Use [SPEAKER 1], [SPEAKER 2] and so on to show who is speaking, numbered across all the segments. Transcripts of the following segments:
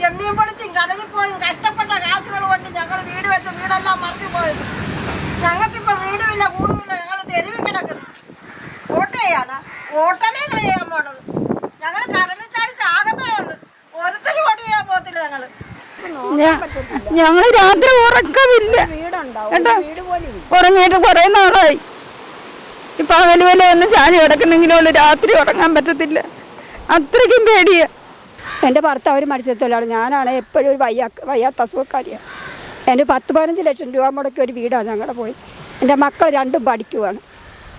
[SPEAKER 1] ചെമ്മീൻ പൊളിച്ചും കടലിൽ പോയും. കഷ്ടപ്പെട്ട കാശുകൾ കൊണ്ട് ഞങ്ങൾ വീട് വെച്ച് വീടെല്ലാം മറിഞ്ഞു പോയത്. ഞങ്ങൾക്കിപ്പോ വീടുമില്ല കൂടുമില്ല. ഞങ്ങൾ തെരുവിൽ കിടക്കുന്നു. വോട്ട് ചെയ്യാനാ വോട്ടനെ ചെയ്യാൻ പോണത്. ഞങ്ങൾ കടലിൽ ചാടിച്ച് ചാകത്തേ ഉള്ളു. ഒരുത്തരും വോട്ട് ചെയ്യാൻ പോകത്തില്ല ഞങ്ങൾ.
[SPEAKER 2] ഞങ്ങൾ രാത്രി ഉറക്കമില്ല. ഉറങ്ങിയിട്ട് കുറെ നാളായി. ഇപ്പൊ പകൽ വല്ല ഒന്ന് ചാടി കിടക്കുന്നെങ്കിലും രാത്രി ഉറങ്ങാൻ പറ്റത്തില്ല. അത്രയ്ക്കും പേടിയാ.
[SPEAKER 3] എന്റെ ഭർത്താവ് ഒരു മത്സ്യത്തൊഴിലാളി. ഞാനാണ് എപ്പോഴും ഒരു വയ്യാ വയ്യാത്ത അസുഖക്കാരിയാണ് എന്റെ പത്ത് പതിനഞ്ച് ലക്ഷം രൂപ മുടക്കി ഒരു വീടാണ് ഞങ്ങളുടെ പോയി. എന്റെ മക്കൾ രണ്ടും പഠിക്കുവാണ്.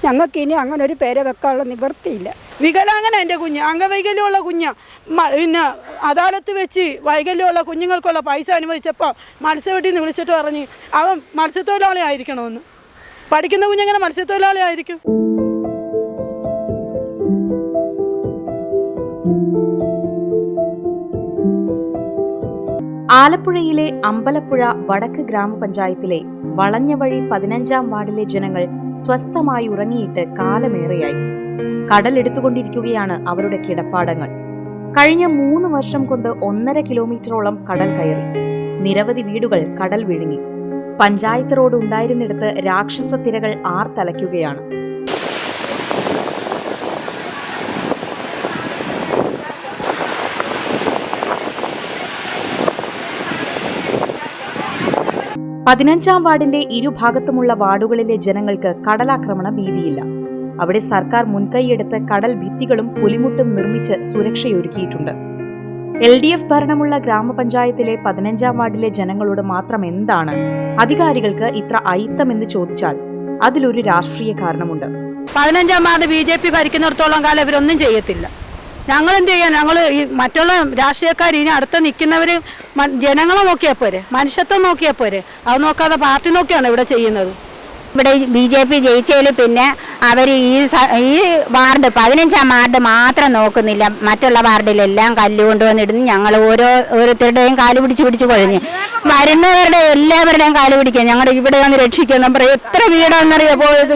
[SPEAKER 3] ഞങ്ങൾക്ക് ഇനി അങ്ങനെ ഒരു പേരെ വെക്കാനുള്ള നിവൃത്തിയില്ല.
[SPEAKER 2] വികലാംഗന എന്റെ കുഞ്ഞ്. അംഗവൈകല്യമുള്ള കുഞ്ഞ്. പിന്നെ അദാലത്ത് വെച്ച് വൈകല്യമുള്ള കുഞ്ഞുങ്ങൾക്കുള്ള പൈസ അനുവദിച്ചപ്പോൾ മത്സ്യവെട്ടിൽ നിന്ന് വിളിച്ചിട്ട് പറഞ്ഞ് അവൻ മത്സ്യത്തൊഴിലാളി ആയിരിക്കണമെന്ന് പഠിക്കുന്ന കുഞ്ഞെങ്ങനെ മത്സ്യത്തൊഴിലാളി ആയിരിക്കും?
[SPEAKER 4] ആലപ്പുഴയിലെ അമ്പലപ്പുഴ വടക്ക് ഗ്രാമപഞ്ചായത്തിലെ വളഞ്ഞവഴി പതിനഞ്ചാം വാർഡിലെ ജനങ്ങൾ സ്വസ്ഥമായി ഉറങ്ങിയിട്ട് കാലമേറെയായി. കടലെടുത്തുകൊണ്ടിരിക്കുകയാണ് അവരുടെ കിടപ്പാടങ്ങൾ. കഴിഞ്ഞ മൂന്ന് വർഷം കൊണ്ട് ഒന്നര കിലോമീറ്ററോളം കടൽ കയറി. നിരവധി വീടുകൾ കടൽ വിഴുങ്ങി. പഞ്ചായത്ത് റോഡ് ഉണ്ടായിരുന്നിടത്ത് രാക്ഷസ തിരകൾ ആർത്തലയ്ക്കുകയാണ്. പതിനഞ്ചാം വാർഡിന്റെ ഇരുഭാഗത്തുമുള്ള വാർഡുകളിലെ ജനങ്ങൾക്ക് കടലാക്രമണ ഭീതിയില്ല. അവിടെ സർക്കാർ മുൻകൈയെടുത്ത് കടൽ ഭിത്തികളും പുലിമുട്ടും നിർമ്മിച്ച് സുരക്ഷയൊരുക്കിയിട്ടുണ്ട്. എൽ ഡി എഫ് ഭരണമുള്ള ഗ്രാമപഞ്ചായത്തിലെ പതിനഞ്ചാം വാർഡിലെ ജനങ്ങളോട് മാത്രം എന്താണ്? അധികാരികൾക്ക് ഇത്ര അയിത്തമെന്ന് ചോദിച്ചാൽ അതിലൊരു രാഷ്ട്രീയ കാരണമുണ്ട്.
[SPEAKER 2] പതിനഞ്ചാം വാർഡ് ബി ജെ പി ഭരിക്കുന്നിടത്തോളം കാലം ഇവരൊന്നും ചെയ്യത്തില്ല. ഞങ്ങൾ എന്ത് ചെയ്യാൻ ഞങ്ങൾ ഈ മറ്റുള്ള രാഷ്ട്രീയക്കാർ ഇനി അടുത്ത് നിൽക്കുന്നവർ ജനങ്ങളെ നോക്കിയാൽ പോരെ? മനുഷ്യത്വം നോക്കിയാൽ പോരെ? അത് നോക്കാതെ പാർട്ടി നോക്കിയാണ് ഇവിടെ ചെയ്യുന്നത്?
[SPEAKER 5] ഇവിടെ ബി ജെ പി ജയിച്ചതിൽ പിന്നെ അവർ ഈ ഈ വാർഡ് പതിനഞ്ചാം വാർഡ് മാത്രം നോക്കുന്നില്ല. മറ്റുള്ള വാർഡിലെല്ലാം കല്ല് കൊണ്ടുവന്നിടുന്നു. ഞങ്ങൾ ഓരോ ഓരോരുത്തരുടെയും കാൽ പിടിച്ച് പിടിച്ച് കൊഴിഞ്ഞ് വരുന്നവരുടെ എല്ലാവരുടെയും കാൽ പിടിക്കുക ഞങ്ങളുടെ ഇവിടെ ഒന്ന് രക്ഷിക്കുക നമ്മൾ എത്ര വീടാണെന്നറിയാ പോയത്?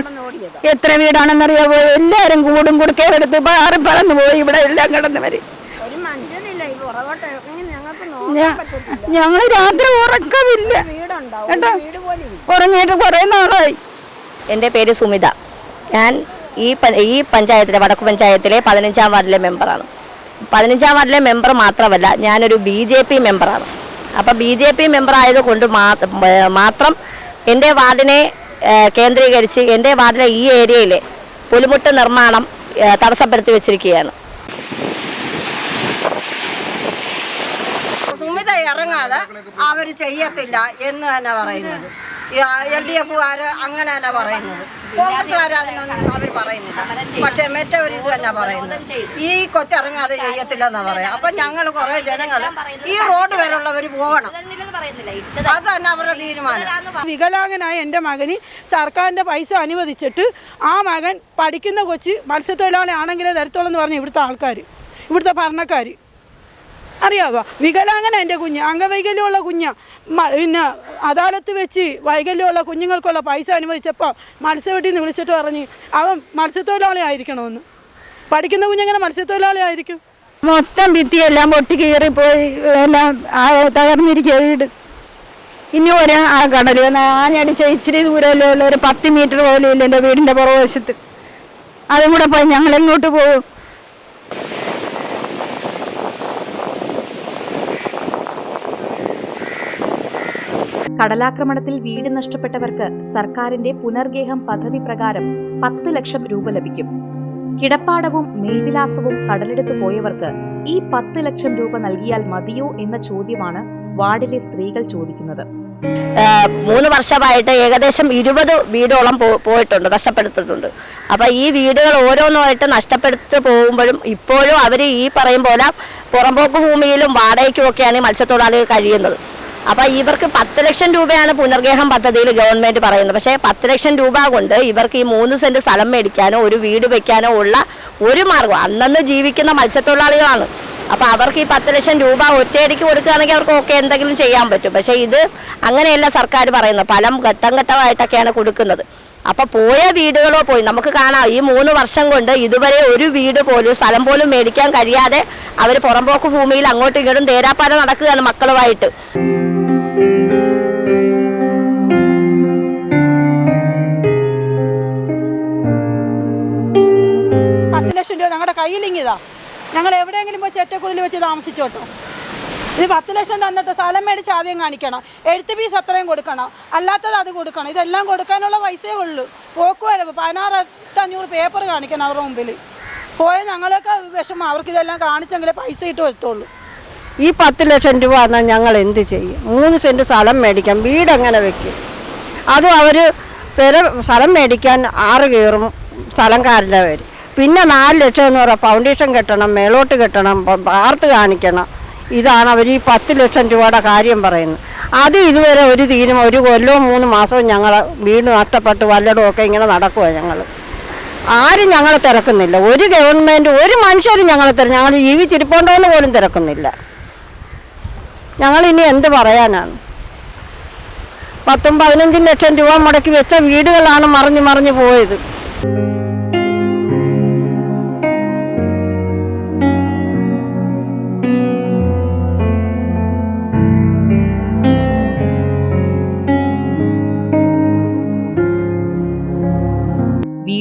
[SPEAKER 5] എത്ര വീടാണെന്നറിയാവോ? എല്ലാരും എല്ലാവരും കൂടും കുടുക്കയെടുത്ത് പാറി പറന്നു പോയി ഇവിടെ എല്ലാം കിടന്ന് വരും. ഞങ്ങൾ രാത്രി ഉറക്കമില്ല. കേട്ടോ? ഉറങ്ങിയിട്ട് കുറെ നാളായി.
[SPEAKER 6] എന്റെ പേര് സുമിത. ഞാൻ ഈ പ- ഈ പഞ്ചായത്തിലെ വടക്കു പഞ്ചായത്തിലെ പതിനഞ്ചാം വാർഡിലെ മെമ്പറാണ്. പതിനഞ്ചാം വാർഡിലെ മെമ്പർ മാത്രമല്ല ഞാനൊരു ബി ജെ പി മെമ്പറാണ്. അപ്പോൾ ബി ജെ പി മെമ്പറായത് കൊണ്ട് മാത്രം എന്റെ വാർഡിനെ കേന്ദ്രീകരിച്ച് എന്റെ വാർഡിലെ ഈ ഏരിയയിൽ പുലിമുട്ട് നിർമ്മാണം തടസ്സപ്പെടുത്തി വെച്ചിരിക്കുകയാണ്.
[SPEAKER 1] സുമിത ഇറങ്ങാതെ അവർ ചെയ്യത്തില്ല എന്ന് തന്നെ പറയുന്നത്. എൽ ഡി എഫുകാർ അങ്ങനെ തന്നെ പറയുന്നത്. കോൺഗ്രസ്സുകാർ അതിനൊന്നും അവർ പറയുന്നില്ല. പക്ഷേ ഒരു ഇത് തന്നെ പറയുന്നത് ഈ കൊച്ചിറങ്ങാതെ ചെയ്യത്തില്ലെന്നാണ് പറയാം. അപ്പൊ ഞങ്ങൾ കുറെ ജനങ്ങൾ ഈ റോഡ് വരെയുള്ളവർ പോകണം. അത് തന്നെ അവരുടെ തീരുമാനം.
[SPEAKER 2] വികലാംഗനായ എന്റെ മകന് സർക്കാരിന്റെ പൈസ അനുവദിച്ചിട്ട് ആ മകൻ പഠിക്കുന്ന കൊച്ച് മത്സ്യത്തൊഴിലാളി ആണെങ്കിലേ തരത്തുള്ളൂ എന്ന് പറഞ്ഞു ഇവിടുത്തെ ആൾക്കാർ ഇവിടുത്തെ ഭരണക്കാർ അറിയാവോ? വികലാംഗന എന്റെ കുഞ്ഞ്. അംഗവൈകല്യമുള്ള കുഞ്ഞ്. പിന്നെ അദാലത്ത് വെച്ച് വൈകല്യമുള്ള കുഞ്ഞുങ്ങൾക്കുള്ള പൈസ അനുവദിച്ചപ്പോൾ മത്സ്യവെട്ടിൽ നിന്ന് വിളിച്ചിട്ട് പറഞ്ഞ് അവൻ മത്സ്യത്തൊഴിലാളി ആയിരിക്കണമെന്ന് പഠിക്കുന്ന കുഞ്ഞെങ്ങനെ മത്സ്യത്തൊഴിലാളി ആയിരിക്കും?
[SPEAKER 5] മൊത്തം ഭിത്തിയെല്ലാം പൊട്ടി കീറിപ്പോയി എല്ലാം തകർന്നിരിക്കുക വീട്. ഇനി ഒരു ആ കടൽ ആഞ്ഞടിച്ച ഇച്ചിരി ദൂരമല്ലേ ഉള്ളൂ. ഒരു പത്ത് മീറ്റർ പോലും ഇല്ല എന്റെ വീടിന്റെ പുറകുവശത്ത്. അതും കൂടെ പോയി ഞങ്ങൾ എങ്ങോട്ട് പോകും?
[SPEAKER 4] കടലാക്രമണത്തിൽ വീട് നഷ്ടപ്പെട്ടവർക്ക് സർക്കാരിന്റെ പുനർഗേഹം പദ്ധതി പ്രകാരം പത്ത് ലക്ഷം രൂപ ലഭിക്കും. കിടപ്പാടവും മേൽവിലാസവും കടലെടുത്തു പോയവർക്ക് ഈ പത്ത് ലക്ഷം രൂപ നൽകിയാൽ മതിയോ എന്ന ചോദ്യമാണ് വാർഡിലെ സ്ത്രീകൾ ചോദിക്കുന്നത്.
[SPEAKER 6] മൂന്ന് വർഷമായിട്ട് ഏകദേശം ഇരുപത് വീടോളം പോയിട്ടുണ്ട് നഷ്ടപ്പെടുത്തിട്ടുണ്ട് അപ്പോൾ ഈ വീടുകൾ ഓരോന്നായിട്ട് നഷ്ടപ്പെടുത്തി പോകുമ്പോഴും ഇപ്പോഴും അവർ ഈ പറയും പോലെ പുറമ്പോക്ക് ഭൂമിയിലും വാടകയ്ക്കും ഒക്കെയാണ് മത്സ്യത്തൊഴിലാളികൾ കഴിയുന്നത്. അപ്പോൾ ഇവർക്ക് പത്ത് ലക്ഷം രൂപയാണ് പുനർഗേഹം പദ്ധതിയിൽ ഗവൺമെന്റ് പറയുന്നത്. പക്ഷേ പത്ത് ലക്ഷം രൂപ കൊണ്ട് ഇവർക്ക് ഈ മൂന്ന് സെന്റ് സ്ഥലം മേടിക്കാനോ ഒരു വീട് വെക്കാനോ ഉള്ള ഒരു മാർഗം അന്നന്ന് ജീവിക്കുന്ന മത്സ്യത്തൊഴിലാളികളാണ്. അപ്പോൾ അവർക്ക് ഈ പത്ത് ലക്ഷം രൂപ ഒറ്റയടിക്ക് കൊടുക്കുകയാണെങ്കിൽ അവർക്ക് ഓക്കെ എന്തെങ്കിലും ചെയ്യാൻ പറ്റും. പക്ഷേ ഇത് അങ്ങനെയല്ല സർക്കാർ പറയുന്നത്. പലം ഘട്ടം ഘട്ടമായിട്ടൊക്കെയാണ് കൊടുക്കുന്നത്. അപ്പോൾ പോയ വീടുകളോ പോയി. നമുക്ക് കാണാം ഈ മൂന്ന് വർഷം കൊണ്ട് ഇതുവരെ ഒരു വീട് പോലും സ്ഥലം പോലും മേടിക്കാൻ കഴിയാതെ അവർ പുറമ്പോക്ക് ഭൂമിയിൽ അങ്ങോട്ടും ഇങ്ങോട്ടും തേരാപ്പാലം നടക്കുകയാണ് മക്കളുമായിട്ട്.
[SPEAKER 2] ലക്ഷം രൂപ ഞങ്ങളുടെ കയ്യിലിങ്ങിതാ ഞങ്ങൾ എവിടെയെങ്കിലും പോയി ചെറ്റക്കുള്ളിൽ വെച്ച് താമസിച്ചോട്ടോ. ഇത് പത്ത് ലക്ഷം തന്നിട്ട് സ്ഥലം മേടിച്ച് ആദ്യം കാണിക്കണം. എഴുത്ത് ഫീസ് അത്രയും കൊടുക്കണം. അല്ലാത്തത് അത് കൊടുക്കണം. ഇതെല്ലാം കൊടുക്കാനുള്ള പൈസയേ ഉള്ളൂ. പോക്കുവരവ് പതിനാറത്തഞ്ഞൂറ് പേപ്പർ കാണിക്കണം അവരുടെ മുമ്പിൽ. പോയ ഞങ്ങളൊക്കെ വിഷമം. അവർക്ക് ഇതെല്ലാം കാണിച്ചെങ്കിലേ പൈസ ഇട്ട് വരുത്തുള്ളൂ.
[SPEAKER 7] ഈ പത്ത് ലക്ഷം രൂപ എന്നാൽ ഞങ്ങൾ എന്ത് ചെയ്യും? മൂന്ന് സെന്റ് സ്ഥലം മേടിക്കാം. വീട് എങ്ങനെ വെക്കും? അതും അവർ പെര സ്ഥലം മേടിക്കാൻ ആറ് കയറും. സ്ഥലംകാരന്റെ പേര് പിന്നെ നാല് ലക്ഷം എന്ന് പറയാം ഫൗണ്ടേഷൻ കെട്ടണം മേലോട്ട് കെട്ടണം വാർത്ത് കാണിക്കണം. ഇതാണ് അവർ ഈ പത്ത് ലക്ഷം രൂപയുടെ കാര്യം പറയുന്നത്. അത് ഇതുവരെ ഒരു തീരുമാനം ഒരു കൊല്ലവും മൂന്ന് മാസവും ഞങ്ങൾ വീട് നഷ്ടപ്പെട്ട് വല്ലടും ഒക്കെ ഇങ്ങനെ നടക്കുക ഞങ്ങൾ ആരും ഞങ്ങളെ തിരക്കുന്നില്ല. ഒരു ഗവൺമെന്റ് ഒരു മനുഷ്യരും ഞങ്ങളെ തിര ഞങ്ങൾ ജീവിച്ചിരിപ്പുണ്ടോയെന്ന് പോലും തിരക്കുന്നില്ല. ഞങ്ങൾ ഇനി എന്ത് പറയാനാണ്? പത്തും പതിനഞ്ചും ലക്ഷം രൂപ മുടക്കി വെച്ച വീടുകളാണ് മറിഞ്ഞ് മറിഞ്ഞ് പോയത്.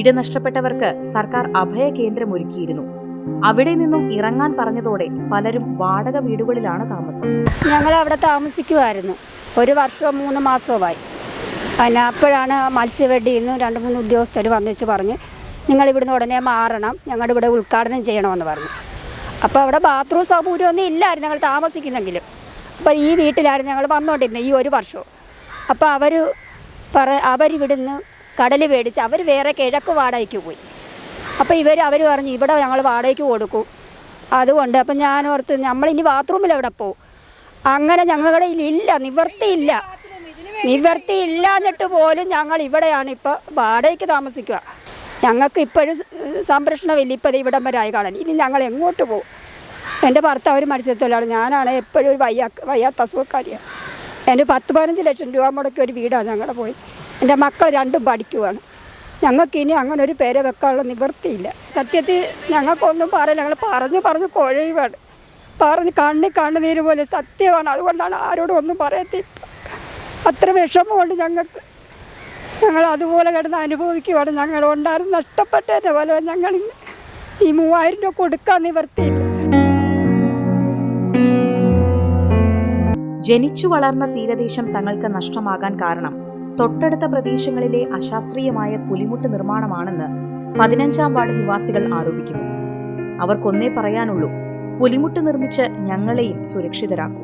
[SPEAKER 4] വീട് നഷ്ടപ്പെട്ടവർക്ക് സർക്കാർ അഭയ കേന്ദ്രം ഒരുക്കിയിരുന്നു. അവിടെ നിന്നും ഇറങ്ങാൻ പറഞ്ഞതോടെ പലരും വാടക വീടുകളിലാണ് താമസം.
[SPEAKER 3] ഞങ്ങൾ അവിടെ താമസിക്കുമായിരുന്നു ഒരു വർഷമോ മൂന്ന് മാസവുമായി പിന്നെ അപ്പോഴാണ് മത്സ്യവെട്ടിയിൽ നിന്ന് രണ്ട് മൂന്ന് ഉദ്യോഗസ്ഥർ വന്നിച്ച് പറഞ്ഞ് നിങ്ങൾ ഇവിടുന്ന് ഉടനെ മാറണം. ഞങ്ങളുടെ ഇവിടെ ഉദ്ഘാടനം ചെയ്യണമെന്ന് പറഞ്ഞു. അപ്പോൾ അവിടെ ബാത്റൂം സൗകര്യമൊന്നും ഇല്ലായിരുന്നു ഞങ്ങൾ താമസിക്കുന്നെങ്കിലും. അപ്പോൾ ഈ വീട്ടിലായിരുന്നു ഞങ്ങൾ വന്നുകൊണ്ടിരുന്നത് ഈ ഒരു വർഷവും. അപ്പോൾ അവർ പറ അവരിവിടുന്ന് കടൽ മേടിച്ച് അവർ വേറെ കിഴക്ക് വാടകയ്ക്ക് പോയി. അപ്പോൾ ഇവർ അവർ പറഞ്ഞു ഇവിടെ ഞങ്ങൾ വാടകയ്ക്ക് കൊടുക്കും. അതുകൊണ്ട് അപ്പം ഞാൻ ഓർത്ത് നമ്മളിനി ബാത്റൂമിൽ എവിടെ പോകും അങ്ങനെ ഞങ്ങളുടെ ഇല്ല നിവർത്തിയില്ല നിവർത്തി എന്നിട്ട് പോലും ഞങ്ങൾ ഇവിടെയാണ് ഇപ്പോൾ വാടകയ്ക്ക് താമസിക്കുക. ഞങ്ങൾക്ക് ഇപ്പോഴും സംരക്ഷണമില്ല ഇപ്പോൾ ഇവിടം വരെ ആയി കാണാൻ. ഇനി ഞങ്ങൾ എങ്ങോട്ട് പോകും എന്റെ ഭർത്താവ് ഒരു മത്സ്യത്തൊഴിലാളി ഞാനാണ് എപ്പോഴും ഒരു വയ്യാ വയ്യാത്ത അസുഖക്കാരിയാണ് എന്റെ പത്ത് പതിനഞ്ച് ലക്ഷം രൂപ മുടക്കിയ ഒരു വീടാണ് ഞങ്ങളുടെ പോയി. എന്റെ മക്കൾ രണ്ടും പഠിക്കുവാണ്. ഞങ്ങൾക്ക് ഇനി അങ്ങനെ ഒരു പേര് വെക്കാനുള്ള നിവൃത്തിയില്ല. സത്യത്തിൽ ഞങ്ങൾക്കൊന്നും പറയില്ല ഞങ്ങൾ പറഞ്ഞ് പറഞ്ഞ് കുഴയുവാണ്. പറഞ്ഞ് കണ്ണി കണ്ണുനീര് പോലെ സത്യമാണ്. അതുകൊണ്ടാണ് ആരോടും ഒന്നും പറയത്തില്ല. അത്ര വിഷമമുണ്ട് ഞങ്ങൾക്ക്. ഞങ്ങൾ അതുപോലെ കിടന്ന് അനുഭവിക്കുവാണ്. ഞങ്ങൾ ഉണ്ടായിരുന്നു നഷ്ടപ്പെട്ടതിന്റെ പോലെ ഞങ്ങൾ ഈ മൂവായിരം രൂപ കൊടുക്കാൻ നിവർത്തിയില്ല.
[SPEAKER 4] ജനിച്ചു വളർന്ന തീരദേശം തങ്ങൾക്ക് നഷ്ടമാകാൻ കാരണം തൊട്ടടുത്ത പ്രദേശങ്ങളിലെ അശാസ്ത്രീയമായ പുലിമുട്ട് നിർമ്മാണമാണെന്ന് പതിനഞ്ചാം വാർഡ് നിവാസികൾ ആരോപിക്കുന്നു. അവർക്കൊന്നേ പറയാനുള്ളൂ പുലിമുട്ട് നിർമ്മിച്ച് ഞങ്ങളെയും സുരക്ഷിതരാക്കൂ.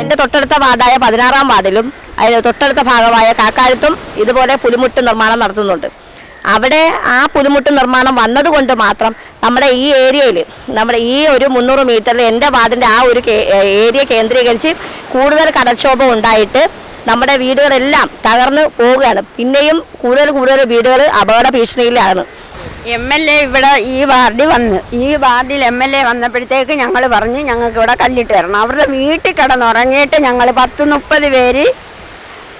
[SPEAKER 6] എന്റെ തൊട്ടടുത്ത വാർഡായ പതിനാറാം വാർഡിലും അതിന് തൊട്ടടുത്ത ഭാഗമായ കാക്കാലത്തും ഇതുപോലെ പുലിമുട്ട് നിർമ്മാണം നടത്തുന്നുണ്ട്. അവിടെ ആ പുലിമുട്ട് നിർമ്മാണം വന്നതുകൊണ്ട് മാത്രം നമ്മുടെ ഈ ഏരിയയിൽ നമ്മുടെ ഈ ഒരു മുന്നൂറ് മീറ്ററിൽ എന്റെ വാർഡിന്റെ ആ ഒരു ഏരിയ കേന്ദ്രീകരിച്ച് കൂടുതൽ കടൽക്ഷോഭം ഉണ്ടായിട്ട് നമ്മുടെ വീടുകളെല്ലാം തകർന്നു പോവുകയാണ്. പിന്നെയും കൂടുതൽ കൂടുതൽ വീടുകൾ അപകട ഭീഷണിയിലാണ്.
[SPEAKER 8] എം എൽ എ ഇവിടെ ഈ വാർഡിൽ വന്ന് ഈ വാർഡിൽ എം എൽ എ വന്നപ്പോഴത്തേക്ക് ഞങ്ങൾ പറഞ്ഞ് ഞങ്ങൾക്ക് ഇവിടെ കല്ലിട്ട് തരണം. അവരുടെ വീട്ടിൽ കിടന്നുറങ്ങിയിട്ട് ഞങ്ങൾ പത്ത് മുപ്പത് പേര്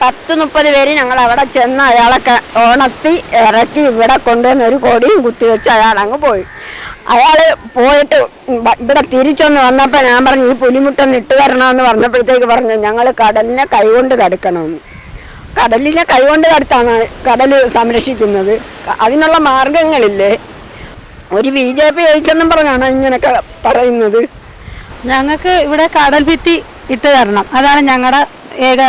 [SPEAKER 8] പത്ത് മുപ്പത് പേര് ഞങ്ങൾ അവിടെ ചെന്ന് അയാളൊക്കെ ഓണത്തി ഇറക്കി ഇവിടെ കൊണ്ടുവന്ന് ഒരു കൊടിയും കുത്തിവെച്ച് അയാൾ അങ്ങ് പോയി. അയാൾ പോയിട്ട് ഇവിടെ തിരിച്ചൊന്ന് വന്നപ്പോൾ ഞാൻ പറഞ്ഞു ഈ പുലിമുട്ടൊന്ന് ഇട്ട് തരണമെന്ന് പറഞ്ഞപ്പോഴത്തേക്ക് പറഞ്ഞു ഞങ്ങൾ കടലിനെ കൈകൊണ്ട് കടക്കണമെന്ന്. കടലിനെ കൈകൊണ്ട് കടത്താണ് കടൽ സംരക്ഷിക്കുന്നത്. അതിനുള്ള മാർഗങ്ങളില്ലേ? ഒരു ബി ജെ പി ജയിച്ചെന്നും പറഞ്ഞാണ് ഇങ്ങനെയൊക്കെ പറയുന്നത്.
[SPEAKER 9] ഞങ്ങൾക്ക് ഇവിടെ കടൽ ഭിത്തി ഇട്ട് തരണം. അതാണ് ഞങ്ങളുടെ ഏക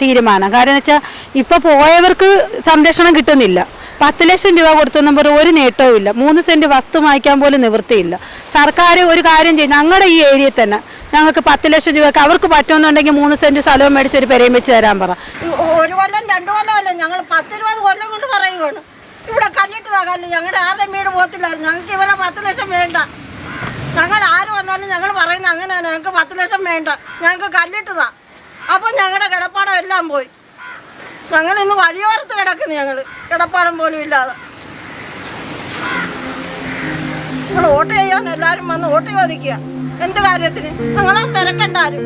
[SPEAKER 9] തീരുമാനം. കാര്യം വെച്ചാൽ ഇപ്പോൾ പോയവർക്ക് സംരക്ഷണം കിട്ടുന്നില്ല. പത്ത് ലക്ഷം രൂപ കൊടുത്തെന്നും പറഞ്ഞ ഒരു നേട്ടവും ഇല്ല. മൂന്ന് സെന്റ് വസ്തു വാങ്ങിക്കാൻ പോലും നിവൃത്തിയില്ല. സർക്കാർ ഒരു കാര്യം ചെയ്യും. ഞങ്ങളുടെ ഈ ഏരിയയിൽ തന്നെ ഞങ്ങൾക്ക് പത്ത് ലക്ഷം രൂപയ്ക്ക് അവർക്ക് പറ്റുമെന്നുണ്ടെങ്കിൽ മൂന്ന് സെന്റ് സ്ഥലവും മേടിച്ച് ഒരു പെരയും വെച്ച് തരാൻ പറ.
[SPEAKER 7] ഒരു കൊല്ലം രണ്ടു കൊല്ലമല്ല? ഞങ്ങൾ പത്തിരുപത് കൊല്ലം കൊണ്ട് പറയുവാണ്. ഇവിടെ കല്ലിട്ടതാ കല്ല്. ഞങ്ങളുടെ ആരുടെ വീട് പോകത്തില്ല ഞങ്ങൾക്ക് ഇവരെ പത്ത് ലക്ഷം വേണ്ട. ഞങ്ങൾ ആര് വന്നാലും ഞങ്ങൾ പറയുന്നത് അങ്ങനെയാണ്. ഞങ്ങൾക്ക് പത്ത് ലക്ഷം വേണ്ട. ഞങ്ങൾക്ക് കല്ലിട്ടതാ. അപ്പം ഞങ്ങളുടെ കിടപ്പാടം എല്ലാം പോയി. ഞങ്ങൾ ഇന്ന് വഴിയോരത്ത് കിടക്കുന്നു ഞങ്ങൾ കിടപ്പാടം പോലും ഇല്ലാതെ. ഞങ്ങൾ വോട്ട് ചെയ്യാൻ എല്ലാവരും വന്ന് വോട്ട് ചോദിക്കുക.
[SPEAKER 1] എന്ത് കാര്യത്തിന്? ഞങ്ങളെ തിരക്കണ്ടാരും